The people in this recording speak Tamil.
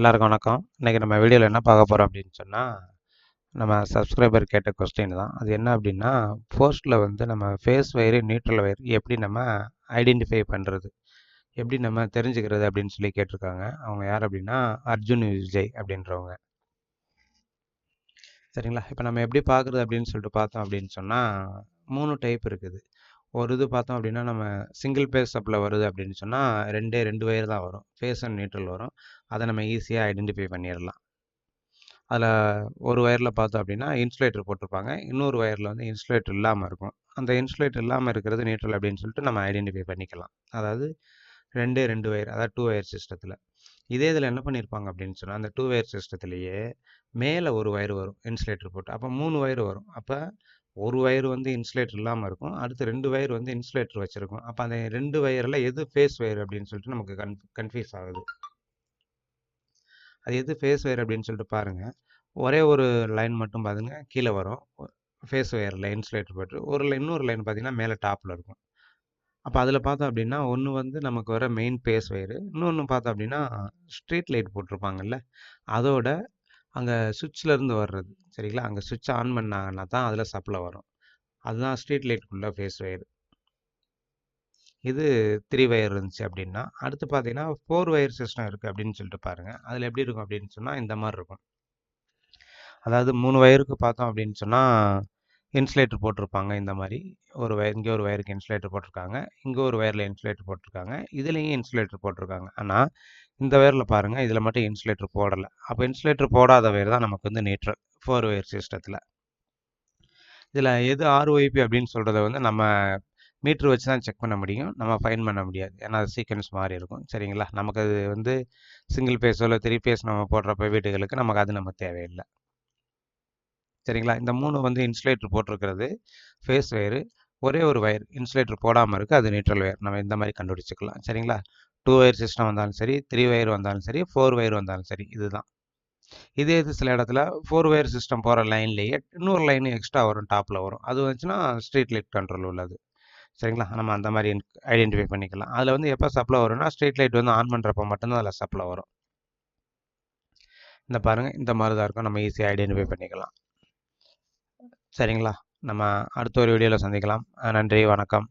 எல்லாருக்கும் வணக்கம். இன்றைக்கி நம்ம வீடியோவில் என்ன பார்க்க போகிறோம் அப்படின்னு சொன்னால் நம்ம சப்ஸ்கிரைபர் கேட்ட கொஸ்டின் தான். அது என்ன அப்படின்னா, போஸ்ட்டில் வந்து நம்ம ஃபேஸ் வயர், நியூட்ரல் வயர் எப்படி நம்ம ஐடென்டிஃபை பண்ணுறது எப்படி நம்ம தெரிஞ்சுக்கிறது அப்படின்னு சொல்லி கேட்டிருக்காங்க. அவங்க யார் அப்படின்னா, அர்ஜுன் விஜய் அப்படின்றவங்க. சரிங்களா? இப்போ நம்ம எப்படி பார்க்குறது அப்படின்னு சொல்லிட்டு பார்த்தோம் அப்படின்னு சொன்னால் மூணு டைப் இருக்குது. ஒரு இது பார்த்தோம் அப்படின்னா, நம்ம சிங்கிள் பேஸ் சப்பில் வருது அப்படின்னு சொன்னால் ரெண்டே ரெண்டு வயர் தான் வரும். ஃபேஸ் அண்ட் நியூட்ரல் வரும். அதை நம்ம ஈஸியாக ஐடென்டிஃபை பண்ணிடலாம் அதில் ஒரு ஒயரில் பார்த்தோம் அப்படின்னா, இன்சுலேட்டர் போட்டிருப்பாங்க. இன்னொரு ஒயரில் வந்து இன்சுலேட்டர் இல்லாமல் இருக்கும். அந்த இன்சுலேட்டர் இல்லாமல் இருக்கிறது நியூட்ரல் அப்படின்னு சொல்லிட்டு நம்ம ஐடென்டிஃபை பண்ணிக்கலாம். அதாவது ரெண்டே ரெண்டு ஒயர் அதாவது டூ ஒயர் சிஸ்டத்தில் இதே இதில் என்ன பண்ணியிருப்பாங்க அப்படின்னு சொன்னால் அந்த 2 வயர் சிஸ்டத்திலேயே மேலே ஒரு ஒயர் வரும் இன்சுலேட்டர் போட்டு. அப்போ மூணு ஒயர் வரும். அப்போ ஒரு வயர் வந்து இன்சுலேட்டர் இல்லாமல் இருக்கும். அடுத்து ரெண்டு வயர் வந்து இன்சுலேட்டர் வச்சுருக்கும் அப்போ அந்த ரெண்டு வயரில் எது ஃபேஸ் வயர் அப்படின்னு சொல்லிட்டு நமக்கு கன் கன்ஃப்யூஸ் ஆகுது. அது எது ஃபேஸ் வயர் அப்படின்னு சொல்லிட்டு பாருங்க. ஒரே ஒரு லைன் மட்டும் பார்த்துங்க கீழே வரும். ஃபேஸ் ஒயரில் இன்சுலேட்டர் போட்டு. ஒரு லைன் இன்னொரு லைன் பார்த்தீங்கன்னா, மேலே டாப்பில் இருக்கும். அப்போ அதில் பார்த்தோம் அப்படின்னா, ஒன்று வந்து நமக்கு வர மெயின் ஃபேஸ் வயரு. இன்னொன்று பார்த்தோம் அப்படின்னா, ஸ்ட்ரீட் லைட் போட்டிருப்பாங்கல்ல, அதோட அங்கே சுவிட்ச்லேருந்து வர்றது. சரிங்களா? அங்கே சுவிட்ச் ஆன் பண்ணாங்கன்னா தான் அதில் சப்ளை வரும். அதுதான் ஸ்ட்ரீட் லைட்டுக்குள்ளே ஃபேஸ் ஒயர் இது த்ரீ வயர் இருந்துச்சு அப்படின்னா, அடுத்து பார்த்தீங்கன்னா ஃபோர் வயர் சிஸ்டம் இருக்குது அப்படின்னு சொல்லிட்டு பாருங்கள் அதில் எப்படி இருக்கும் அப்படின்னு சொன்னால் இந்த மாதிரி இருக்கும். அதாவது மூணு வயருக்கு பார்த்தோம் அப்படின்னு சொன்னால் இன்சுலேட்டர் போட்டிருப்பாங்க இந்த மாதிரி ஒரு வயர் இங்கே ஒரு வயருக்கு இன்சுலேட்டர் போட்டிருக்காங்க. இங்கே ஒரு வயரில் இன்சுலேட்டர் போட்டிருக்காங்க. இதுலேயும் இன்சுலேட்டர் போட்டிருக்காங்க. ஆனால் இந்த வயரில் பாருங்கள் இதில் மட்டும் இன்சுலேட்டர் போடலை அப்போ இன்சுலேட்டர் போடாத வயர் தான் நமக்கு வந்து நியூட்ரல். ஃபோர் வயர் சிஸ்டத்தில் இதில் எது ஆர்ஒய்பி அப்படின்னு சொல்கிறத வந்து நம்ம மீட்ரு வச்சு தான் செக் பண்ண முடியும். நம்ம ஃபைன் பண்ண முடியாது. ஏன்னா, அது சீக்வென்ஸ் மாதிரி இருக்கும். சரிங்களா? நமக்கு அது வந்து சிங்கிள் பேஸோ இல்லை த்ரீ பேஸ் நம்ம போடுறப்ப வீடுகளுக்கு நமக்கு அது நம்ம தேவையில்லை சரிங்களா? இந்த மூணு வந்து இன்சுலேட்டர் போட்டிருக்கிறது ஃபேஸ் வயரு. ஒரே ஒரு வயர் இன்சுலேட்டர் போடாமல் இருக்குது அது நியூட்ரல் வயர். நம்ம இந்த மாதிரி கண்டுபிடிச்சிக்கலாம் சரிங்களா? டூ வயர் சிஸ்டம் வந்தாலும் சரி, த்ரீ வயர் வந்தாலும் சரி, ஃபோர் வயர் வந்தாலும் சரி. இதுதான். இதே இது சில இடத்துல ஃபோர் வயர் சிஸ்டம் போகிற லைன்லேயே இன்னொரு லைன் எக்ஸ்ட்ரா வரும் டாப்பில் வரும். அது வந்துச்சுன்னா ஸ்ட்ரீட் லைட் கண்ட்ரோல் உள்ளது. சரிங்களா? நம்ம அந்த மாதிரி ஐடென்டிஃபை பண்ணிக்கலாம். அதில் வந்து எப்போ சப்ளை வரும்னா, ஸ்ட்ரீட் லைட் வந்து ஆன் பண்ணுறப்ப மட்டும்தான் அதில் சப்ளை வரும். இந்த பாருங்க, இந்த மாதிரி தான் இருக்கும். நம்ம ஈஸியாக ஐடென்டிஃபை பண்ணிக்கலாம். சரிங்களா? நம்ம அடுத்த ஒரு வீடியோவில் சந்திக்கலாம். நன்றி, வணக்கம்.